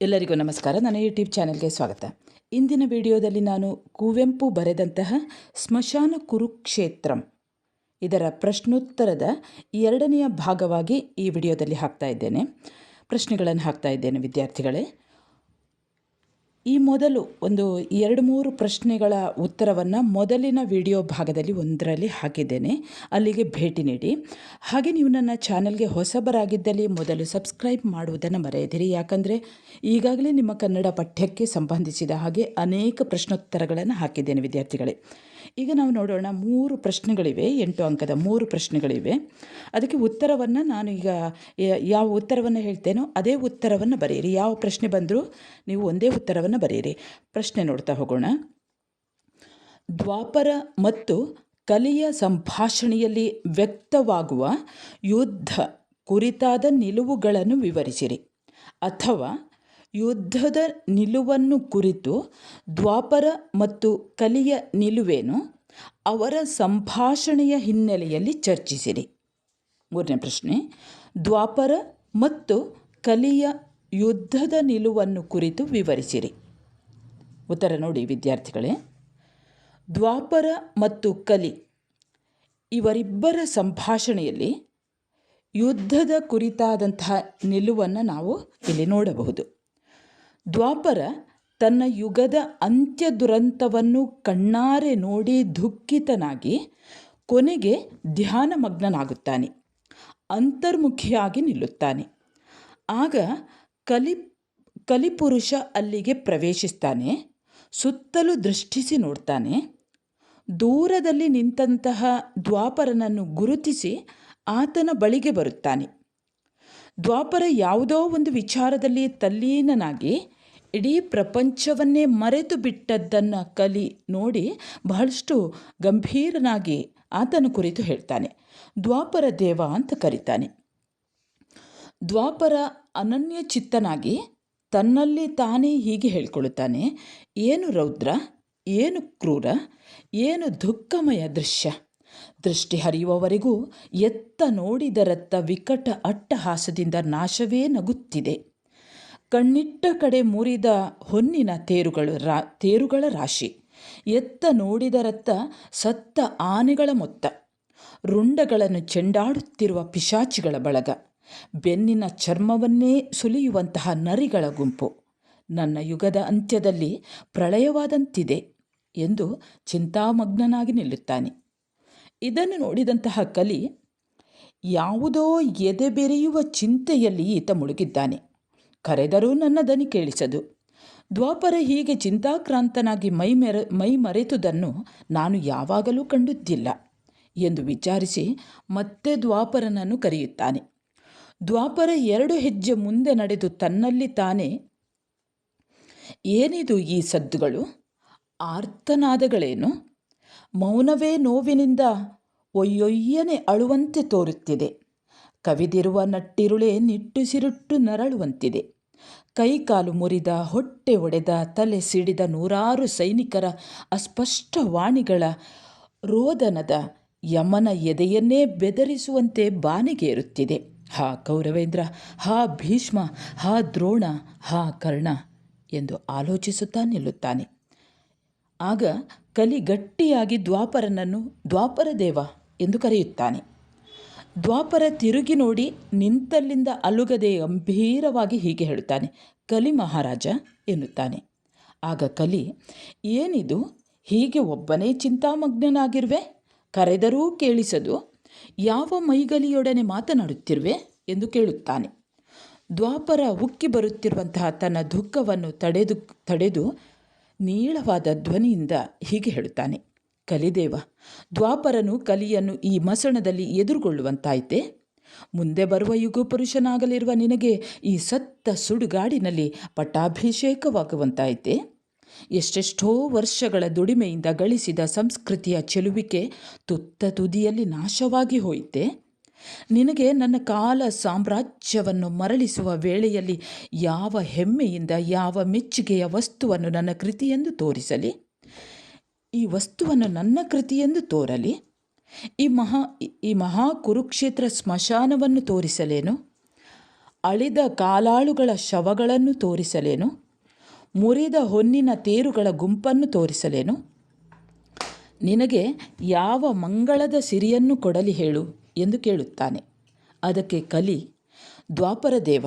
ಎಲ್ಲರಿಗೂ ನಮಸ್ಕಾರ. ನನ್ನ ಯೂಟ್ಯೂಬ್ ಚಾನೆಲ್ಗೆ ಸ್ವಾಗತ. ಇಂದಿನ ವಿಡಿಯೋದಲ್ಲಿ ನಾನು ಕುವೆಂಪು ಬರೆದಂತಹ ಸ್ಮಶಾನ ಕುರುಕ್ಷೇತ್ರಂ ಇದರ ಪ್ರಶ್ನೋತ್ತರದ ಎರಡನೆಯ ಭಾಗವಾಗಿ ಈ ವಿಡಿಯೋದಲ್ಲಿ ಹಾಕ್ತಾ ಇದ್ದೇನೆ. ಪ್ರಶ್ನೆಗಳನ್ನು ಹಾಕ್ತಾ ಇದ್ದೇನೆ, ವಿದ್ಯಾರ್ಥಿಗಳೇ. ಈ ಮೊದಲು ಒಂದು ಎರಡು ಮೂರು ಪ್ರಶ್ನೆಗಳ ಉತ್ತರವನ್ನು ಮೊದಲಿನ ವಿಡಿಯೋ ಭಾಗದಲ್ಲಿ ಒಂದರಲ್ಲಿ ಹಾಕಿದ್ದೇನೆ. ಅಲ್ಲಿಗೆ ಭೇಟಿ ನೀಡಿ. ಹಾಗೆ ನೀವು ನನ್ನ ಚಾನಲ್ಗೆ ಹೊಸಬರಾಗಿದ್ದಲ್ಲಿ ಮೊದಲು ಸಬ್ಸ್ಕ್ರೈಬ್ ಮಾಡುವುದನ್ನು ಮರೆಯದಿರಿ. ಯಾಕಂದರೆ ಈಗಾಗಲೇ ನಿಮ್ಮ ಕನ್ನಡ ಪಠ್ಯಕ್ಕೆ ಸಂಬಂಧಿಸಿದ ಹಾಗೆ ಅನೇಕ ಪ್ರಶ್ನೋತ್ತರಗಳನ್ನು ಹಾಕಿದ್ದೇನೆ ವಿದ್ಯಾರ್ಥಿಗಳೇ. ಈಗ ನಾವು ನೋಡೋಣ ಮೂರು ಪ್ರಶ್ನೆಗಳಿವೆ, ಎಂಟು ಅಂಕದ ಮೂರು ಪ್ರಶ್ನೆಗಳಿವೆ. ಅದಕ್ಕೆ ಉತ್ತರವನ್ನು ನಾನು ಈಗ ಯಾವ ಉತ್ತರವನ್ನು ಹೇಳ್ತೇನೋ ಅದೇ ಉತ್ತರವನ್ನು ಬರೆಯಿರಿ. ಯಾವ ಪ್ರಶ್ನೆ ಬಂದರೂ ನೀವು ಒಂದೇ ಉತ್ತರವನ್ನು ಬರೆಯಿರಿ. ಪ್ರಶ್ನೆ ನೋಡ್ತಾ ಹೋಗೋಣ. ದ್ವಾಪರ ಮತ್ತು ಕಲಿಯ ಸಂಭಾಷಣೆಯಲ್ಲಿ ವ್ಯಕ್ತವಾಗುವ ಯುದ್ಧ ಕುರಿತಾದ ನಿಲುವುಗಳನ್ನು ವಿವರಿಸಿರಿ. ಅಥವಾ ಯುದ್ಧದ ನಿಲುವನ್ನು ಕುರಿತು ದ್ವಾಪರ ಮತ್ತು ಕಲಿಯ ನಿಲುವೇನು? ಅವರ ಸಂಭಾಷಣೆಯ ಹಿನ್ನೆಲೆಯಲ್ಲಿ ಚರ್ಚಿಸಿರಿ. ಮೂರನೇ ಪ್ರಶ್ನೆ, ದ್ವಾಪರ ಮತ್ತು ಕಲಿಯ ಯುದ್ಧದ ನಿಲುವನ್ನು ಕುರಿತು ವಿವರಿಸಿರಿ. ಉತ್ತರ ನೋಡಿ ವಿದ್ಯಾರ್ಥಿಗಳೇ. ದ್ವಾಪರ ಮತ್ತು ಕಲಿ, ಇವರಿಬ್ಬರ ಸಂಭಾಷಣೆಯಲ್ಲಿ ಯುದ್ಧದ ಕುರಿತಾದಂತಹ ನಿಲುವನ್ನು ನಾವು ಇಲ್ಲಿ ನೋಡಬಹುದು. ದ್ವಾಪರ ತನ್ನ ಯುಗದ ಅಂತ್ಯ ದುರಂತವನ್ನು ಕಣ್ಣಾರೆ ನೋಡಿ ದುಃಖಿತನಾಗಿ ಕೊನೆಗೆ ಧ್ಯಾನಮಗ್ನನಾಗುತ್ತಾನೆ. ಅಂತರ್ಮುಖಿಯಾಗಿ ನಿಲ್ಲುತ್ತಾನೆ. ಆಗ ಕಲಿ, ಕಲಿಪುರುಷ ಅಲ್ಲಿಗೆ ಪ್ರವೇಶಿಸ್ತಾನೆ. ಸುತ್ತಲೂ ದೃಷ್ಟಿಸಿ ನೋಡ್ತಾನೆ. ದೂರದಲ್ಲಿ ನಿಂತಹ ದ್ವಾಪರನನ್ನು ಗುರುತಿಸಿ ಆತನ ಬಳಿಗೆ ಬರುತ್ತಾನೆ. ದ್ವಾಪರ ಯಾವುದೋ ಒಂದು ವಿಚಾರದಲ್ಲಿ ತಲ್ಲೀನನಾಗಿ ಇಡೀ ಪ್ರಪಂಚವನ್ನೇ ಮರೆತು ಬಿಟ್ಟದ್ದನ್ನು ಕಲಿ ನೋಡಿ ಬಹಳಷ್ಟು ಗಂಭೀರನಾಗಿ ಆತನ ಕುರಿತು ಹೇಳ್ತಾನೆ. ದ್ವಾಪರ ದೇವ ಅಂತ ಕರೀತಾನೆ. ದ್ವಾಪರ ಅನನ್ಯ ಚಿತ್ತನಾಗಿ ತನ್ನಲ್ಲಿ ತಾನೇ ಹೀಗೆ ಹೇಳ್ಕೊಳ್ಳುತ್ತಾನೆ ಏನು ರೌದ್ರ, ಏನು ಕ್ರೂರ, ಏನು ದುಃಖಮಯ ದೃಶ್ಯ. ದೃಷ್ಟಿ ಹರಿಯುವವರೆಗೂ ಎತ್ತ ನೋಡಿದರತ್ತ ವಿಕಟ ಅಟ್ಟಹಾಸದಿಂದ ನಾಶವೇ ನಗುತ್ತಿದೆ. ಕಣ್ಣಿಟ್ಟ ಕಡೆ ಮುರಿದ ಹೊನ್ನಿನ ತೇರುಗಳು ರಾ, ತೇರುಗಳ ರಾಶಿ. ಎತ್ತ ನೋಡಿದರತ್ತ ಸತ್ತ ಆನೆಗಳ ಮೊತ್ತ. ರುಂಡಗಳನ್ನು ಚೆಂಡಾಡುತ್ತಿರುವ ಪಿಶಾಚಿಗಳ ಬಳಗ. ಬೆನ್ನಿನ ಚರ್ಮವನ್ನೇ ಸುಲಿಯುವಂತಹ ನರಿಗಳ ಗುಂಪು. ನನ್ನ ಯುಗದ ಅಂತ್ಯದಲ್ಲಿ ಪ್ರಳಯವಾದಂತಿದೆ ಎಂದು ಚಿಂತಾಮಗ್ನನಾಗಿ ನಿಲ್ಲುತ್ತಾನೆ. ಇದನ್ನು ನೋಡಿದಂತಹ ಕಲಿ ಯಾವುದೋ ಎದೆ ಬೆರೆಯುವ ಚಿಂತೆಯಲ್ಲಿ ಈತ ಮುಳುಗಿದ್ದಾನೆ. ಕರೆದರೂ ನನ್ನ ದನಿ ಕೇಳಿಸದು. ದ್ವಾಪರ ಹೀಗೆ ಚಿಂತಾಕ್ರಾಂತನಾಗಿ ಮೈ ಮೆರೆ, ಮೈ ಮರೆತುದನ್ನು ನಾನು ಯಾವಾಗಲೂ ಕಂಡುದ್ದಿಲ್ಲ ಎಂದು ವಿಚಾರಿಸಿ ಮತ್ತೆ ದ್ವಾಪರನನ್ನು ಕರೆಯುತ್ತಾನೆ. ದ್ವಾಪರ ಎರಡು ಹೆಜ್ಜೆ ಮುಂದೆ ನಡೆದು ತನ್ನಲ್ಲಿ ತಾನೇ, ಏನಿದು ಈ ಸದ್ದುಗಳು? ಆರ್ತನಾದಗಳೇನು? ಮೌನವೇ ನೋವಿನಿಂದ ಒಯ್ಯೊಯ್ಯನೆ ಅಳುವಂತೆ ತೋರುತ್ತಿದೆ. ಕವಿದಿರುವ ನಟ್ಟಿರುಳೆ ನಿಟ್ಟುಸಿರುಟ್ಟು ನರಳುವಂತಿದೆ. ಕೈಕಾಲು ಮುರಿದ, ಹೊಟ್ಟೆ ಒಡೆದ, ತಲೆ ಸಿಡಿದ ನೂರಾರು ಸೈನಿಕರ ಅಸ್ಪಷ್ಟ ವಾಣಿಗಳ ರೋದನದ ಯಮನ ಎದೆಯನ್ನೇ ಬೆದರಿಸುವಂತೆ ಬಾನಿಗೇರುತ್ತಿದೆ. ಹಾ ಕೌರವೇಂದ್ರ ಹಾ ಭೀಷ್ಮ, ಹಾ ದ್ರೋಣ, ಹಾ ಕರ್ಣ ಎಂದು ಆಲೋಚಿಸುತ್ತಾ ನಿಲ್ಲುತ್ತಾನೆ. ಆಗ ಕಲಿ ಗಟ್ಟಿಯಾಗಿ ದ್ವಾಪರನನ್ನು ದ್ವಾಪರದೇವ ಎಂದು ಕರೆಯುತ್ತಾನೆ. ದ್ವಾಪರ ತಿರುಗಿ ನೋಡಿ ನಿಂತಲ್ಲಿಂದ ಅಲುಗದೆ ಗಂಭೀರವಾಗಿ ಹೀಗೆ ಹೇಳುತ್ತಾನೆ, ಕಲಿ ಮಹಾರಾಜ, ಎನ್ನುತ್ತಾನೆ. ಆಗ ಕಲಿ, ಏನಿದು? ಹೀಗೆ ಒಬ್ಬನೇ ಚಿಂತಾಮಗ್ನನಾಗಿರುವೆ? ಕರೆದರೂ ಕೇಳಿಸದು. ಯಾವ ಮೈಗಲಿಯೊಡನೆ ಮಾತನಾಡುತ್ತಿರುವೆ? ಎಂದು ಕೇಳುತ್ತಾನೆ. ದ್ವಾಪರ ಉಕ್ಕಿ ಬರುತ್ತಿರುವಂತಹ ತನ್ನ ದುಃಖವನ್ನು ತಡೆದು ತಡೆದು ನೀಳವಾದ ಧ್ವನಿಯಿಂದ ಹೀಗೆ ಹೇಳುತ್ತಾನೆ ಕಲಿದೇವ. ದ್ವಾಪರನು ಕಲಿಯನ್ನು ಈ ಮಸಣದಲ್ಲಿ ಎದುರುಗೊಳ್ಳುವಂತಾಯಿತೆ? ಮುಂದೆ ಬರುವ ಯುಗಪುರುಷನಾಗಲಿರುವ ನಿನಗೆ ಈ ಸತ್ತ ಸುಡುಗಾಡಿನಲ್ಲಿ ಪಟ್ಟಾಭಿಷೇಕವಾಗುವಂತಾಯಿತೆ? ಎಷ್ಟೆಷ್ಟೋ ವರ್ಷಗಳ ದುಡಿಮೆಯಿಂದ ಗಳಿಸಿದ ಸಂಸ್ಕೃತಿಯ ಚೆಲುವಿಕೆ ತುತ್ತ ತುದಿಯಲ್ಲಿ ನಾಶವಾಗಿ ಹೋಯಿತೆ? ನಿನಗೆ ನನ್ನ ಕಾಲ ಸಾಮ್ರಾಜ್ಯವನ್ನು ಮರಳಿಸುವ ವೇಳೆಯಲ್ಲಿ ಯಾವ ಹೆಮ್ಮೆಯಿಂದ ಯಾವ ಮೆಚ್ಚುಗೆಯ ವಸ್ತುವನ್ನು ನನ್ನ ಕೃತಿಯೆಂದು ತೋರಿಸಲಿ? ಈ ವಸ್ತುವನ್ನು ನನ್ನ ಕೃತಿಯೆಂದು ತೋರಲಿ? ಈ ಮಹಾ ಈ ಮಹಾ ಕುರುಕ್ಷೇತ್ರ ಸ್ಮಶಾನವನ್ನು ತೋರಿಸಲೇನು? ಅಳಿದ ಕಾಲಾಳುಗಳ ಶವಗಳನ್ನು ತೋರಿಸಲೇನು? ಮುರಿದ ಹೊನ್ನಿನ ತೇರುಗಳ ಗುಂಪನ್ನು ತೋರಿಸಲೇನು? ನಿನಗೆ ಯಾವ ಮಂಗಳದ ಸಿರಿಯನ್ನು ಕೊಡಲಿ ಹೇಳು ಎಂದು ಕೇಳುತ್ತಾನೆ. ಅದಕ್ಕೆ ಕಲಿ, ದ್ವಾಪರ ದೇವ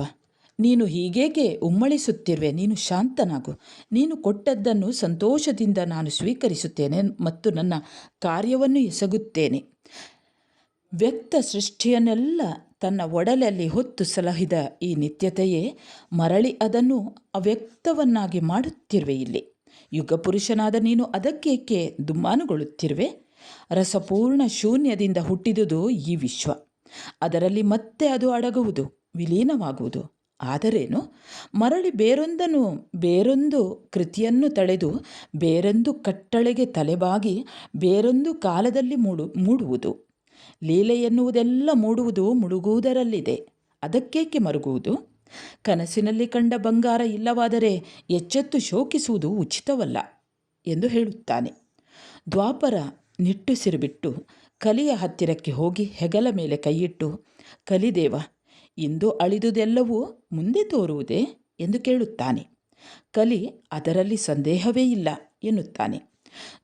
ನೀನು ಹೀಗೇಕೆ ಉಮ್ಮಳಿಸುತ್ತಿರುವೆ, ನೀನು ಶಾಂತನಾಗು. ನೀನು ಕೊಟ್ಟದ್ದನ್ನು ಸಂತೋಷದಿಂದ ನಾನು ಸ್ವೀಕರಿಸುತ್ತೇನೆ ಮತ್ತು ನನ್ನ ಕಾರ್ಯವನ್ನು ಎಸಗುತ್ತೇನೆ. ವ್ಯಕ್ತ ಸೃಷ್ಟಿಯನ್ನೆಲ್ಲ ತನ್ನ ಒಡಲಲ್ಲಿ ಹೊತ್ತು ಸಲಹಿದ ಈ ನಿತ್ಯತೆಯೇ, ಮರಳಿ ಅದನ್ನು ಅವ್ಯಕ್ತವನ್ನಾಗಿ ಮಾಡುತ್ತಿರುವೆ ಇಲ್ಲಿ. ಯುಗಪುರುಷನಾದ ನೀನು ಅದಕ್ಕೇಕೆ ದುಮ್ಮಾನುಗೊಳ್ಳುತ್ತಿರುವೆ? ರಸಪೂರ್ಣ ಶೂನ್ಯದಿಂದ ಹುಟ್ಟಿದುದು ಈ ವಿಶ್ವ. ಅದರಲ್ಲಿ ಮತ್ತೆ ಅದು ಅಡಗುವುದು, ವಿಲೀನವಾಗುವುದು. ಆದರೇನು? ಮರಳಿ ಬೇರೊಂದನು ಬೇರೊಂದು ಕೃತಿಯನ್ನು ತಳೆದು, ಬೇರೊಂದು ಕಟ್ಟಳೆಗೆ ತಲೆಬಾಗಿ, ಬೇರೊಂದು ಕಾಲದಲ್ಲಿ ಮೂಡು, ಮೂಡುವುದು. ಲೀಲೆ ಎನ್ನುವುದೆಲ್ಲ ಮೂಡುವುದು ಮುಳುಗುವುದರಲ್ಲಿದೆ. ಅದಕ್ಕೇಕೆ ಮರುಗುವುದು? ಕನಸಿನಲ್ಲಿ ಕಂಡ ಬಂಗಾರ ಇಲ್ಲವಾದರೆ ಎಚ್ಚೆತ್ತು ಶೋಕಿಸುವುದು ಉಚಿತವಲ್ಲ ಎಂದು ಹೇಳುತ್ತಾನೆ. ದ್ವಾಪರ ನಿಟ್ಟುಸಿರುಬಿಟ್ಟು ಕಲಿಯ ಹತ್ತಿರಕ್ಕೆ ಹೋಗಿ ಹೆಗಲ ಮೇಲೆ ಕೈಯಿಟ್ಟು, ಕಲಿದೇವ ಇಂದು ಅಳಿದುದೆಲ್ಲವೂ ಮುಂದೆ ತೋರುವುದೇ ಎಂದು ಕೇಳುತ್ತಾನೆ. ಕಲಿ ಅದರಲ್ಲಿ ಸಂದೇಹವೇ ಇಲ್ಲ ಎನ್ನುತ್ತಾನೆ.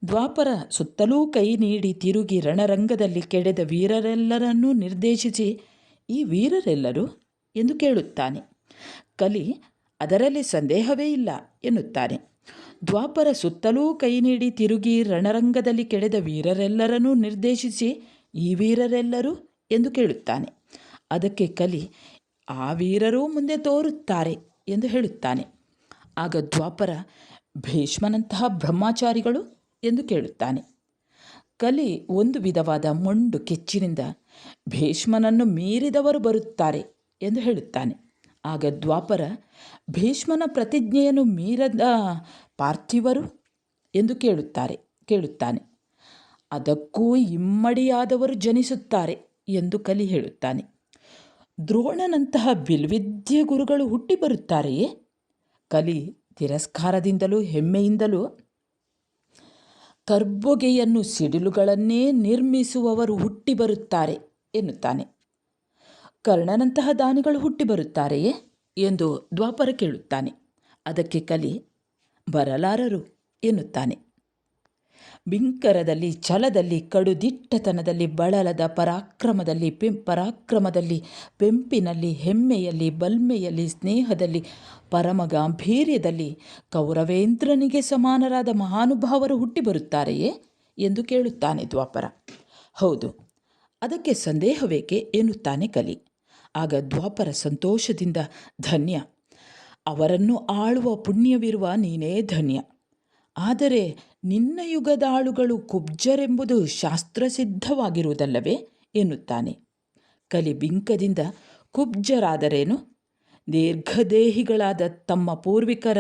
ದ್ವಾಪರ ಸುತ್ತಲೂ ಕೈ ನೀಡಿ ತಿರುಗಿ ರಣರಂಗದಲ್ಲಿ ಕೆಡೆದ ವೀರರೆಲ್ಲರನ್ನೂ ನಿರ್ದೇಶಿಸಿ, ಈ ವೀರರೆಲ್ಲರೂ? ಎಂದು ಕೇಳುತ್ತಾನೆ. ಕಲಿ ಅದರಲ್ಲಿ ಸಂದೇಹವೇ ಇಲ್ಲ ಎನ್ನುತ್ತಾನೆ. ದ್ವಾಪರ ಸುತ್ತಲೂ ಕೈ ನೀಡಿ ತಿರುಗಿ ರಣರಂಗದಲ್ಲಿ ಕೆಡೆದ ವೀರರೆಲ್ಲರನ್ನೂ ನಿರ್ದೇಶಿಸಿ, ಈ ವೀರರೆಲ್ಲರೂ? ಎಂದು ಕೇಳುತ್ತಾನೆ. ಅದಕ್ಕೆ ಕಲಿ ಆ ವೀರರೂ ಮುಂದೆ ತೋರುತ್ತಾರೆ ಎಂದು ಹೇಳುತ್ತಾನೆ. ಆಗ ದ್ವಾಪರ ಭೀಷ್ಮನಂತಹ ಬ್ರಹ್ಮಾಚಾರಿಗಳು ಎಂದು ಕೇಳುತ್ತಾನೆ. ಕಲಿ ಒಂದು ವಿಧವಾದ ಮೊಂಡು ಕೆಚ್ಚಿನಿಂದ ಭೀಷ್ಮನನ್ನು ಮೀರಿದವರು ಬರುತ್ತಾರೆ ಎಂದು ಹೇಳುತ್ತಾನೆ. ಆಗ ದ್ವಾಪರ ಭೀಷ್ಮನ ಪ್ರತಿಜ್ಞೆಯನ್ನು ಮೀರದ ಪಾರ್ಥಿವರು ಎಂದು ಕೇಳುತ್ತಾರೆ, ಕೇಳುತ್ತಾನೆ. ಅದಕ್ಕೂ ಇಮ್ಮಡಿಯಾದವರು ಜನಿಸುತ್ತಾರೆ ಎಂದು ಕಲಿ ಹೇಳುತ್ತಾನೆ. ದ್ರೋಣನಂತಹ ಬಿಲ್ವಿದ್ಯೆ ಗುರುಗಳು ಹುಟ್ಟಿ ಬರುತ್ತಾರೆಯೇ? ಕಲಿ ತಿರಸ್ಕಾರದಿಂದಲೂ ಹೆಮ್ಮೆಯಿಂದಲೂ ಕರ್ಬೊಗೆಯನ್ನು ಸಿಡಿಲುಗಳನ್ನೇ ನಿರ್ಮಿಸುವವರು ಹುಟ್ಟಿ ಬರುತ್ತಾರೆ ಎನ್ನುತ್ತಾನೆ. ಕರ್ಣನಂತಹ ದಾನಿಗಳು ಹುಟ್ಟಿ ಬರುತ್ತಾರೆಯೇ ಎಂದು ದ್ವಾಪರ ಕೇಳುತ್ತಾನೆ. ಅದಕ್ಕೆ ಕಲಿ ಬರಲಾರರು ಎನ್ನುತ್ತಾನೆ. ಬಿಂಕರದಲ್ಲಿ, ಛಲದಲ್ಲಿ, ಕಡುದಿಟ್ಟತನದಲ್ಲಿ, ಬಳಲದ ಪರಾಕ್ರಮದಲ್ಲಿ, ಪೆಂ, ಪರಾಕ್ರಮದಲ್ಲಿ, ಪೆಂಪಿನಲ್ಲಿ, ಹೆಮ್ಮೆಯಲ್ಲಿ, ಬಲ್ಮೆಯಲ್ಲಿ, ಸ್ನೇಹದಲ್ಲಿ ಪರಮ ಗಾಂಭೀರ್ಯದಲ್ಲಿ ಕೌರವೇಂದ್ರನಿಗೆ ಸಮಾನರಾದ ಮಹಾನುಭಾವರು ಹುಟ್ಟಿ ಬರುತ್ತಾರೆಯೇ ಎಂದು ಕೇಳುತ್ತಾನೆ ದ್ವಾಪರ. ಹೌದು, ಅದಕ್ಕೆ ಸಂದೇಹವೇಕೆ ಎನ್ನುತ್ತಾನೆ ಕಲಿ. ಆಗ ದ್ವಾಪರ ಸಂತೋಷದಿಂದ, ಧನ್ಯ, ಅವರನ್ನು ಆಳುವ ಪುಣ್ಯವಿರುವ ನೀನೇ ಧನ್ಯ. ಆದರೆ ನಿನ್ನ ಯುಗದಾಳುಗಳು ಕುಬ್ಜರೆಂಬುದು ಶಾಸ್ತ್ರಸಿದ್ಧವಾಗಿರುವುದಲ್ಲವೇ ಎನ್ನುತ್ತಾನೆ. ಕಲಿ ಬಿಂಕದಿಂದ ಕುಬ್ಜರಾದರೇನು? ದೀರ್ಘದೇಹಿಗಳಾದ ತಮ್ಮ ಪೂರ್ವಿಕರ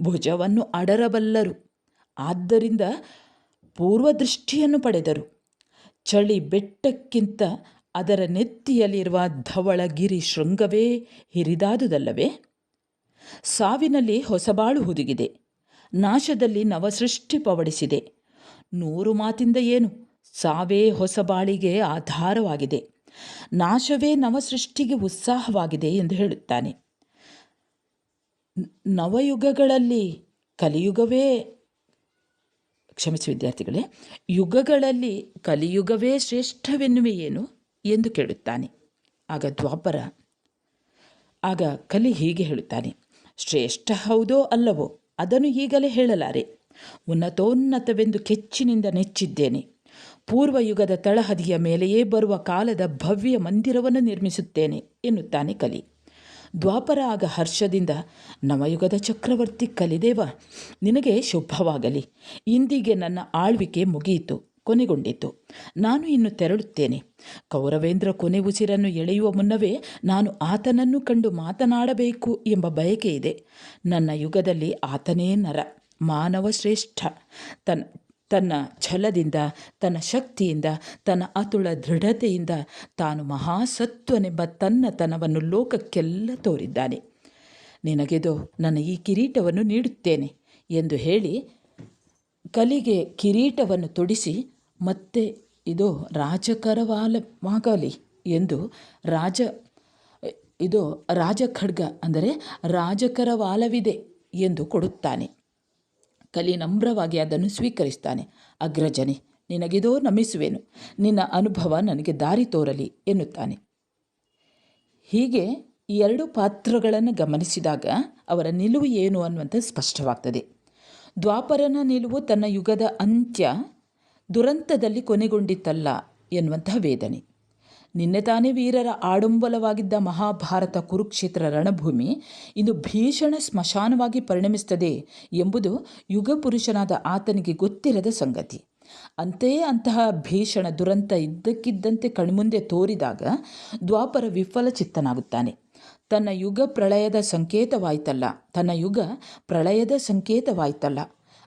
ಭುಜವನ್ನು ಅಡರಬಲ್ಲರು. ಆದ್ದರಿಂದ ಪೂರ್ವದೃಷ್ಟಿಯನ್ನು ಪಡೆದರು. ಚಳಿ ಬೆಟ್ಟಕ್ಕಿಂತ ಅದರ ನೆತ್ತಿಯಲ್ಲಿರುವ ಧವಳಗಿರಿ ಶೃಂಗವೇ ಹಿರಿದಾದುದಲ್ಲವೇ? ಸಾವಿನಲ್ಲಿ ಹೊಸಬಾಳು ಹುದುಗಿದೆ. ನಾಶದಲ್ಲಿ ನವಸೃಷ್ಟಿ ಪವಡಿಸಿದೆ. ನೂರು ಮಾತಿಂದ ಏನು? ಸಾವೇ ಹೊಸ ಬಾಳಿಗೆ ಆಧಾರವಾಗಿದೆ. ನಾಶವೇ ನವಸೃಷ್ಟಿಗೆ ಉತ್ಸಾಹವಾಗಿದೆ ಎಂದು ಹೇಳುತ್ತಾನೆ. ನವಯುಗಗಳಲ್ಲಿ, ಕಲಿಯುಗವೇ, ಕ್ಷಮಿಸಿ ವಿದ್ಯಾರ್ಥಿಗಳೇ, ಯುಗಗಳಲ್ಲಿ ಕಲಿಯುಗವೇ ಶ್ರೇಷ್ಠವೆನ್ನುವೆಯೇನು ಎಂದು ಕೇಳುತ್ತಾನೆ. ಆಗ ದ್ವಾಪರ, ಆಗ ಕಲಿ ಹೀಗೆ ಹೇಳುತ್ತಾನೆ. ಶ್ರೇಷ್ಠ ಹೌದೋ ಅಲ್ಲವೋ? ಅದನ್ನು ಈಗಲೇ ಹೇಳಲಾರೆ. ಉನ್ನತೋನ್ನತವೆಂದು ಕೆಚ್ಚಿನಿಂದ ನೆಚ್ಚಿದ್ದೇನೆ. ಪೂರ್ವಯುಗದ ತಳಹದಿಯ ಮೇಲೆಯೇ ಬರುವ ಕಾಲದ ಭವ್ಯ ಮಂದಿರವನ್ನು ನಿರ್ಮಿಸುತ್ತೇನೆ ಎನ್ನುತ್ತಾನೆ ಕಲಿ. ದ್ವಾಪರ ಆಗ ಹರ್ಷದಿಂದ, ನವಯುಗದ ಚಕ್ರವರ್ತಿ ಕಲಿದೇವ, ನಿನಗೆ ಶುಭವಾಗಲಿ ಇಂದಿಗೆ ನನ್ನ ಆಳ್ವಿಕೆ ಮುಗಿಯಿತು ಕೊನೆಗೊಂಡಿತು. ನಾನು ಇನ್ನು ತೆರಳುತ್ತೇನೆ. ಕೌರವೇಂದ್ರ ಕೊನೆ ಉಸಿರನ್ನು ಎಳೆಯುವ ಮುನ್ನವೇ ನಾನು ಆತನನ್ನು ಕಂಡು ಮಾತನಾಡಬೇಕು ಎಂಬ ಬಯಕೆ ಇದೆ. ನನ್ನ ಯುಗದಲ್ಲಿ ಆತನೇ ನರ, ಮಾನವ ಶ್ರೇಷ್ಠ. ತನ್ನ ತನ್ನ ಛಲದಿಂದ, ತನ್ನ ಶಕ್ತಿಯಿಂದ, ತನ್ನ ಅತುಳ ದೃಢತೆಯಿಂದ ತಾನು ಮಹಾಸತ್ವನೆಂಬ ತನ್ನತನವನ್ನು ಲೋಕಕ್ಕೆಲ್ಲ ತೋರಿದ್ದಾನೆ. ನಿನಗೆದು ನನ್ನ ಈ ಕಿರೀಟವನ್ನು ನೀಡುತ್ತೇನೆ ಎಂದು ಹೇಳಿ ಕಲಿಗೆ ಕಿರೀಟವನ್ನು ತೊಡಿಸಿ ಮತ್ತೆ ಇದು ರಾಜಕರವಾಲವಾಗಲಿ ಎಂದು ರಾಜ, ಇದು ರಾಜಖಡ್ಗ ಅಂದರೆ ರಾಜಕರವಾಲವಿದೆ ಎಂದು ಕೊಡುತ್ತಾನೆ. ಕಲಿ ನಮ್ರವಾಗಿ ಅದನ್ನು ಸ್ವೀಕರಿಸ್ತಾನೆ. ಅಗ್ರಜನೆ, ನಿನಗಿದೋ ನಮಿಸುವೆನು. ನಿನ್ನ ಅನುಭವ ನನಗೆ ದಾರಿ ತೋರಲಿ ಎನ್ನುತ್ತಾನೆ. ಹೀಗೆ ಈ ಎರಡು ಪಾತ್ರಗಳನ್ನು ಗಮನಿಸಿದಾಗ ಅವರ ನಿಲುವು ಏನು ಅನ್ನುವಂಥ ಸ್ಪಷ್ಟವಾಗ್ತದೆ. ದ್ವಾಪರನ ನಿಲುವು ತನ್ನ ಯುಗದ ಅಂತ್ಯ ದುರಂತದಲ್ಲಿ ಕೊನೆಗೊಂಡಿತ್ತಲ್ಲ ಎನ್ನುವಂತಹ ವೇದನೆ. ನಿನ್ನೆ ತಾನೇ ವೀರರ ಆಡಂಬಲವಾಗಿದ್ದ ಮಹಾಭಾರತ ಕುರುಕ್ಷೇತ್ರ ರಣಭೂಮಿ ಇಂದು ಭೀಷಣ ಸ್ಮಶಾನವಾಗಿ ಪರಿಣಮಿಸುತ್ತದೆ ಎಂಬುದು ಯುಗಪುರುಷನಾದ ಆತನಿಗೆ ಗೊತ್ತಿರದ ಸಂಗತಿ. ಅಂತೆಯೇ ಅಂತಹ ಭೀಷಣ ದುರಂತ ಇದ್ದಕ್ಕಿದ್ದಂತೆ ಕಣ್ಮುಂದೆ ತೋರಿದಾಗ ದ್ವಾಪರ ವಿಫಲಚಿತ್ತನಾಗುತ್ತಾನೆ ತನ್ನ ಯುಗ ಪ್ರಳಯದ ಸಂಕೇತವಾಯ್ತಲ್ಲ. ತನ್ನ ಯುಗ ಪ್ರಳಯದ ಸಂಕೇತವಾಯ್ತಲ್ಲ.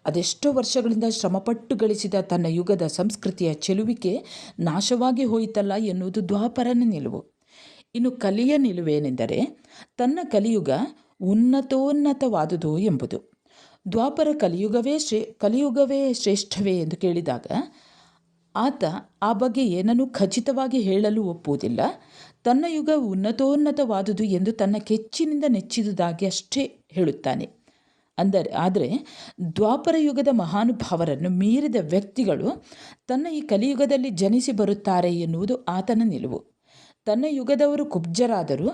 ಅದೆಷ್ಟೋ ವರ್ಷಗಳಿಂದ ಶ್ರಮಪಟ್ಟು ಗಳಿಸಿದ ತನ್ನ ಯುಗದ ಸಂಸ್ಕೃತಿಯ ಚೆಲುವಿಕೆ ನಾಶವಾಗಿ ಹೋಯಿತಲ್ಲ ಎನ್ನುವುದು ದ್ವಾಪರನ ನಿಲುವು. ಇನ್ನು ಕಲಿಯ ನಿಲುವೇನೆಂದರೆ ತನ್ನ ಕಲಿಯುಗ ಉನ್ನತೋನ್ನತವಾದುದು ಎಂಬುದು. ದ್ವಾಪರ ಕಲಿಯುಗವೇ ಶ್ರೇ, ಕಲಿಯುಗವೇ ಶ್ರೇಷ್ಠವೇ ಎಂದು ಕೇಳಿದಾಗ ಆತ ಆ ಬಗ್ಗೆ ಏನನ್ನೂ ಖಚಿತವಾಗಿ ಹೇಳಲು ಒಪ್ಪುವುದಿಲ್ಲ. ತನ್ನ ಯುಗ ಉನ್ನತೋನ್ನತವಾದುದು ಎಂದು ತನ್ನ ಕೆಚ್ಚಿನಿಂದ ನೆಚ್ಚಿದುದಾಗಿ ಅಷ್ಟೇ ಹೇಳುತ್ತಾನೆ. ಅಂದರೆ, ಆದರೆ ದ್ವಾಪರ ಯುಗದ ಮಹಾನುಭಾವರನ್ನು ಮೀರಿದ ವ್ಯಕ್ತಿಗಳು ತನ್ನ ಈ ಕಲಿಯುಗದಲ್ಲಿ ಜನಿಸಿ ಬರುತ್ತಾರೆ ಎನ್ನುವುದು ಆತನ ನಿಲುವು. ತನ್ನ ಯುಗದವರು ಕುಬ್ಜರಾದರೂ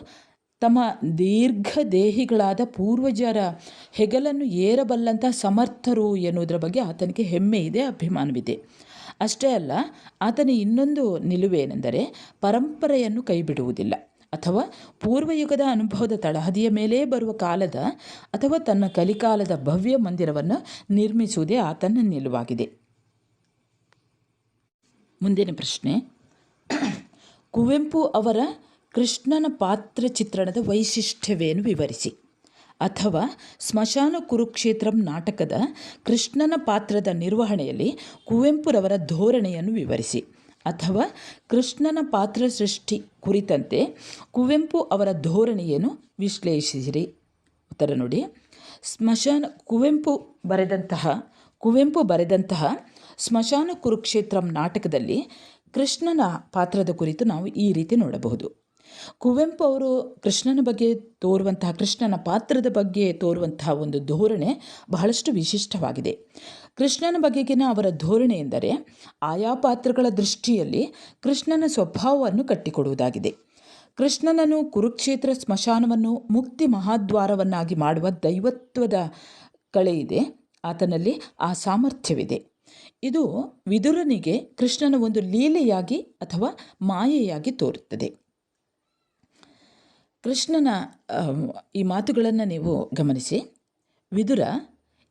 ತಮ್ಮ ದೀರ್ಘ ದೇಹಿಗಳಾದ ಪೂರ್ವಜರ ಹೆಗಲನ್ನು ಏರಬಲ್ಲಂಥ ಸಮರ್ಥರು ಎನ್ನುವುದರ ಬಗ್ಗೆ ಆತನಿಗೆ ಹೆಮ್ಮೆ ಇದೆ ಅಭಿಮಾನವಿದೆ. ಅಷ್ಟೇ ಅಲ್ಲ, ಆತನ ಇನ್ನೊಂದು ನಿಲುವೇನೆಂದರೆ ಪರಂಪರೆಯನ್ನು ಕೈಬಿಡುವುದಿಲ್ಲ. ಅಥವಾ ಪೂರ್ವಯುಗದ ಅನುಭವದ ತಳಹದಿಯ ಮೇಲೇ ಬರುವ ಕಾಲದ ಅಥವಾ ತನ್ನ ಕಲಿಕಾಲದ ಭವ್ಯ ಮಂದಿರವನ್ನು ನಿರ್ಮಿಸುವುದೇ ಆತನ ನಿಲುವಾಗಿದೆ. ಮುಂದಿನ ಪ್ರಶ್ನೆ. ಕುವೆಂಪು ಅವರ ಕೃಷ್ಣನ ಪಾತ್ರ ಚಿತ್ರಣದ ವೈಶಿಷ್ಟ್ಯವೇನು ವಿವರಿಸಿ. ಅಥವಾ ಸ್ಮಶಾನ ಕುರುಕ್ಷೇತ್ರಂ ನಾಟಕದ ಕೃಷ್ಣನ ಪಾತ್ರದ ನಿರ್ವಹಣೆಯಲ್ಲಿ ಕುವೆಂಪುರವರ ಧೋರಣೆಯನ್ನು ವಿವರಿಸಿ. ಅಥವಾ ಕೃಷ್ಣನ ಪಾತ್ರ ಸೃಷ್ಟಿ ಕುರಿತಂತೆ ಕುವೆಂಪು ಅವರ ಧೋರಣೆಯನ್ನು ವಿಶ್ಲೇಷಿಸಿರಿ. ಉತ್ತರ ನೋಡಿ. ಸ್ಮಶಾನ ಕುವೆಂಪು ಬರೆದಂತಹ ಕುವೆಂಪು ಬರೆದಂತಹ ಸ್ಮಶಾನ ಕುರುಕ್ಷೇತ್ರಂ ನಾಟಕದಲ್ಲಿ ಕೃಷ್ಣನ ಪಾತ್ರದ ಕುರಿತು ನಾವು ಈ ರೀತಿ ನೋಡಬಹುದು. ಕುವೆಂಪು ಅವರು ಕೃಷ್ಣನ ಬಗ್ಗೆ ತೋರುವಂತಹ, ಕೃಷ್ಣನ ಪಾತ್ರದ ಬಗ್ಗೆ ತೋರುವಂತಹ ಒಂದು ಧೋರಣೆ ಬಹಳಷ್ಟು ವಿಶಿಷ್ಟವಾಗಿದೆ. ಕೃಷ್ಣನ ಬಗೆಗಿನ ಅವರ ಧೋರಣೆ ಎಂದರೆ, ಆಯಾ ಪಾತ್ರಗಳ ದೃಷ್ಟಿಯಲ್ಲಿ ಕೃಷ್ಣನ ಸ್ವಭಾವವನ್ನು ಕಟ್ಟಿಕೊಡುವುದಾಗಿದೆ. ಕೃಷ್ಣನನ್ನು ಕುರುಕ್ಷೇತ್ರ ಸ್ಮಶಾನವನ್ನು, ಮುಕ್ತಿ ಮಹಾದ್ವಾರವನ್ನಾಗಿ ಮಾಡುವ ದೈವತ್ವದ ಕಳೆ ಇದೆ, ಆತನಲ್ಲಿ ಆ ಸಾಮರ್ಥ್ಯವಿದೆ. ಇದು ವಿದುರನಿಗೆ ಕೃಷ್ಣನ ಒಂದು ಲೀಲೆಯಾಗಿ ಅಥವಾ ಮಾಯೆಯಾಗಿ ತೋರುತ್ತದೆ. ಕೃಷ್ಣನ ಈ ಮಾತುಗಳನ್ನು ನೀವು ಗಮನಿಸಿ. ವಿದುರ,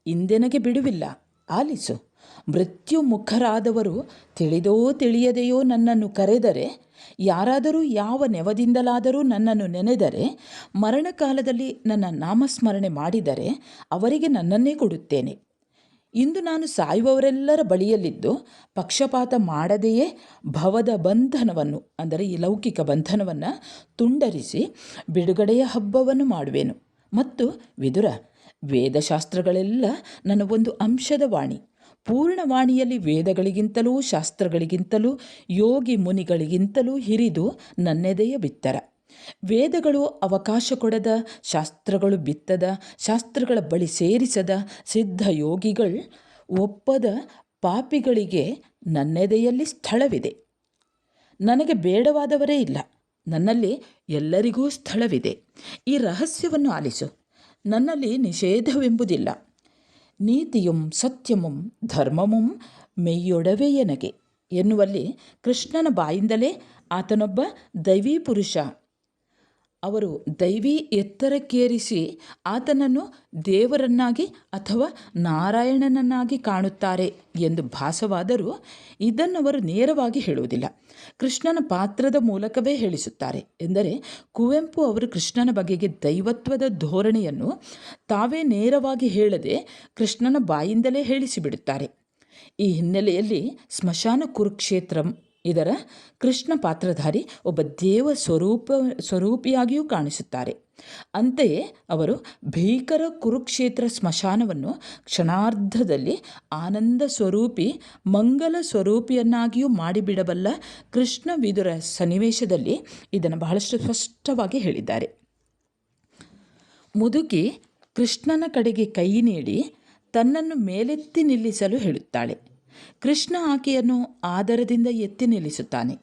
ಇಂದೆನಗೆ ಬಿಡುವಿಲ್ಲ. ಆಲಿಸು. ಮೃತ್ಯು ಮುಖರಾದವರು ತಿಳಿದೋ ತಿಳಿಯದೆಯೋ ನನ್ನನ್ನು ಕರೆದರೆ, ಯಾರಾದರೂ ಯಾವ ನೆವದಿಂದಲಾದರೂ ನನ್ನನ್ನು ನೆನೆದರೆ, ಮರಣಕಾಲದಲ್ಲಿ ನನ್ನ ನಾಮಸ್ಮರಣೆ ಮಾಡಿದರೆ ಅವರಿಗೆ ನನ್ನನ್ನೇ ಕೊಡುತ್ತೇನೆ. ಇಂದು ನಾನು ಸಾಯುವವರೆಲ್ಲರ ಬಳಿಯಲ್ಲಿದ್ದು ಪಕ್ಷಪಾತ ಮಾಡದೆಯೇ ಭವದ ಬಂಧನವನ್ನು, ಅಂದರೆ ಈ ಲೌಕಿಕ ಬಂಧನವನ್ನು ತುಂಡರಿಸಿ ಬಿಡುಗಡೆಯ ಹಬ್ಬವನ್ನು ಮಾಡುವೆನು. ಮತ್ತು ವಿದುರ, ವೇದಶಾಸ್ತ್ರಗಳೆಲ್ಲ ನನ್ನ ಒಂದು ಅಂಶದ ವಾಣಿ. ಪೂರ್ಣವಾಣಿಯಲ್ಲಿ ವೇದಗಳಿಗಿಂತಲೂ ಶಾಸ್ತ್ರಗಳಿಗಿಂತಲೂ ಯೋಗಿ ಮುನಿಗಳಿಗಿಂತಲೂ ಹಿರಿದು ನನ್ನೆದೆಯ ಬಿತ್ತರ. ವೇದಗಳು ಅವಕಾಶ ಕೊಡದ, ಶಾಸ್ತ್ರಗಳು ಬಿತ್ತದ, ಶಾಸ್ತ್ರಗಳ ಬಳಿ ಸೇರಿಸದ ಸಿದ್ಧ ಯೋಗಿಗಳು ಒಪ್ಪದ ಪಾಪಿಗಳಿಗೆ ನನ್ನೆದೆಯಲ್ಲಿ ಸ್ಥಳವಿದೆ. ನನಗೆ ಬೇಡವಾದವರೇ ಇಲ್ಲ. ನನ್ನಲ್ಲಿ ಎಲ್ಲರಿಗೂ ಸ್ಥಳವಿದೆ. ಈ ರಹಸ್ಯವನ್ನು ಆಲಿಸು. ನನ್ನಲ್ಲಿ ನಿಷೇಧವೆಂಬುದಿಲ್ಲ. ನೀತಿಯುಂ ಸತ್ಯಮುಂ ಧರ್ಮಮುಂ ಮೆಯ್ಯೊಡವೆಯನಗೆ ಎನ್ನುವಲ್ಲಿ ಕೃಷ್ಣನ ಬಾಯಿಂದಲೇ ಆತನೊಬ್ಬ ದೈವೀ ಪುರುಷ ಅವರು ದೈವಿ ಎತ್ತರಕ್ಕೇರಿಸಿ ಆತನನ್ನು ದೇವರನ್ನಾಗಿ ಅಥವಾ ನಾರಾಯಣನನ್ನಾಗಿ ಕಾಣುತ್ತಾರೆ ಎಂದು ಭಾಸವಾದರೂ ಇದನ್ನವರು ನೇರವಾಗಿ ಹೇಳುವುದಿಲ್ಲ. ಕೃಷ್ಣನ ಪಾತ್ರದ ಮೂಲಕವೇ ಹೇಳಿಸುತ್ತಾರೆ. ಎಂದರೆ ಕುವೆಂಪು ಅವರು ಕೃಷ್ಣನ ಬಗೆಗೆ ದೈವತ್ವದ ಧೋರಣೆಯನ್ನು ತಾವೇ ನೇರವಾಗಿ ಹೇಳದೆ ಕೃಷ್ಣನ ಬಾಯಿಂದಲೇ ಹೇಳಿಸಿಬಿಡುತ್ತಾರೆ. ಈ ಹಿನ್ನೆಲೆಯಲ್ಲಿ ಸ್ಮಶಾನ ಕುರುಕ್ಷೇತ್ರಂ ಇದರ ಕೃಷ್ಣ ಪಾತ್ರಧಾರಿ ಒಬ್ಬ ದೇವ ಸ್ವರೂಪ, ಸ್ವರೂಪಿಯಾಗಿಯೂ ಕಾಣಿಸುತ್ತಾರೆ. ಅಂತೆಯೇ ಅವರು ಭೀಕರ ಕುರುಕ್ಷೇತ್ರ ಸ್ಮಶಾನವನ್ನು ಕ್ಷಣಾರ್ಧದಲ್ಲಿ ಆನಂದ ಸ್ವರೂಪಿ, ಮಂಗಲ ಸ್ವರೂಪಿಯನ್ನಾಗಿಯೂ ಮಾಡಿಬಿಡಬಲ್ಲ ಕೃಷ್ಣ ವಿದುರ ಸನ್ನಿವೇಶದಲ್ಲಿ ಇದನ್ನು ಬಹಳಷ್ಟು ಸ್ಪಷ್ಟವಾಗಿ ಹೇಳಿದ್ದಾರೆ. ಮುದುಕಿ ಕೃಷ್ಣನ ಕಡೆಗೆ ಕೈ ನೀಡಿ ತನ್ನನ್ನು ಮೇಲೆತ್ತಿ ನಿಲ್ಲಿಸಲು ಹೇಳುತ್ತಾಳೆ. ಕೃಷ್ಣ ಆಕೆಯನ್ನು ಆದರದಿಂದ ಎತ್ತಿ ನಿಲ್ಲಿಸುತ್ತಾನೆ.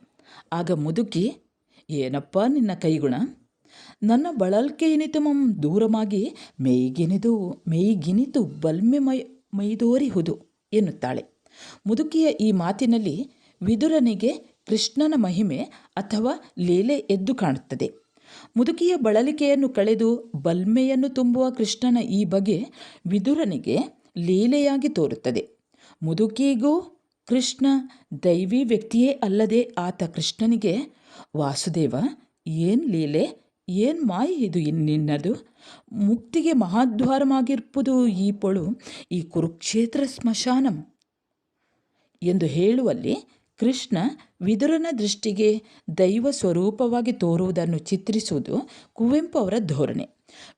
ಆಗ ಮುದುಕಿ, ಏನಪ್ಪ ನಿನ್ನ ಕೈಗುಣ? ನನ್ನ ಬಳಲ್ಕೆಯಿನಿತು ಮಂ? ದೂರಮಾಗಿ ಮೇಯ್ಗಿನಿದು, ಮೇಯ್ಗಿನಿತು ಬಲ್ಮೆ ಮೈ, ಮೈದೋರಿಹುದು ಎನ್ನುತ್ತಾಳೆ. ಮುದುಕಿಯ ಈ ಮಾತಿನಲ್ಲಿ ವಿದುರನಿಗೆ ಕೃಷ್ಣನ ಮಹಿಮೆ ಅಥವಾ ಲೀಲೆ ಎದ್ದು ಕಾಣುತ್ತದೆ. ಮುದುಕಿಯ ಬಳಲಿಕೆಯನ್ನು ಕಳೆದು ಬಲ್ಮೆಯನ್ನು ತುಂಬುವ ಕೃಷ್ಣನ ಈ ಬಗೆ ವಿದುರನಿಗೆ ಲೀಲೆಯಾಗಿ ತೋರುತ್ತದೆ. ಮುದುಕಿಗೂ ಕೃಷ್ಣ ದೈವಿ ವ್ಯಕ್ತಿಯೇ ಅಲ್ಲದೆ ಆತ ಕೃಷ್ಣನಿಗೆ, ವಾಸುದೇವ, ಏನ್ ಲೀಲೆ, ಏನ್ ಮಾಯ ಇದು ನಿನ್ನದು? ಮುಕ್ತಿಗೆ ಮಹಾದ್ವಾರವಾಗಿರ್ಪುದು ಈ ಪೊಳು, ಈ ಕುರುಕ್ಷೇತ್ರ ಸ್ಮಶಾನಂ. ಎಂದು ಹೇಳುವಲ್ಲಿ ಕೃಷ್ಣ ವಿದುರನ ದೃಷ್ಟಿಗೆ ದೈವ ಸ್ವರೂಪವಾಗಿ ತೋರುವುದನ್ನು ಚಿತ್ರಿಸುವುದು ಕುವೆಂಪು ಅವರ ಧೋರಣೆ.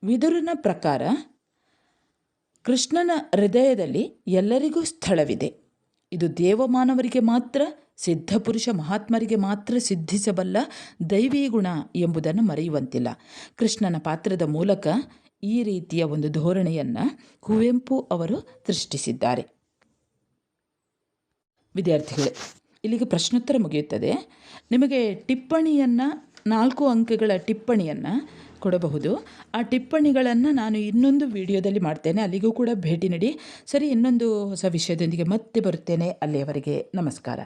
ವಿದುರನ ಪ್ರಕಾರ ಕೃಷ್ಣನ ಹೃದಯದಲ್ಲಿ ಎಲ್ಲರಿಗೂ ಸ್ಥಳವಿದೆ. ಇದು ದೇವಮಾನವರಿಗೆ ಮಾತ್ರ ಸಿದ್ಧಪುರುಷ ಮಹಾತ್ಮರಿಗೆ ಮಾತ್ರ ಸಿದ್ಧಿಸಬಲ್ಲ ದೈವೀ ಗುಣ ಎಂಬುದನ್ನು ಮರೆಯುವಂತಿಲ್ಲ. ಕೃಷ್ಣನ ಪಾತ್ರದ ಮೂಲಕ ಈ ರೀತಿಯ ಒಂದು ಧೋರಣೆಯನ್ನು ಕುವೆಂಪು ಅವರು ಸೃಷ್ಟಿಸಿದ್ದಾರೆ. ವಿದ್ಯಾರ್ಥಿಗಳೇ, ಇಲ್ಲಿಗೆ ಪ್ರಶ್ನೋತ್ತರ ಮುಗಿಯುತ್ತದೆ. ನಿಮಗೆ ಟಿಪ್ಪಣಿಯನ್ನು, ನಾಲ್ಕು ಅಂಕಗಳ ಟಿಪ್ಪಣಿಯನ್ನು ಕೊಡಬಹುದು. ಆ ಟಿಪ್ಪಣಿಗಳನ್ನು ನಾನು ಇನ್ನೊಂದು ವಿಡಿಯೋದಲ್ಲಿ ಮಾಡ್ತೇನೆ. ಅಲ್ಲಿಗೂ ಕೂಡ ಭೇಟಿ ನೀಡಿ. ಸರಿ, ಇನ್ನೊಂದು ಹೊಸ ವಿಷಯದೊಂದಿಗೆ ಮತ್ತೆ ಬರುತ್ತೇನೆ ಅಲ್ಲಿಯವರೆಗೆ. ನಮಸ್ಕಾರ.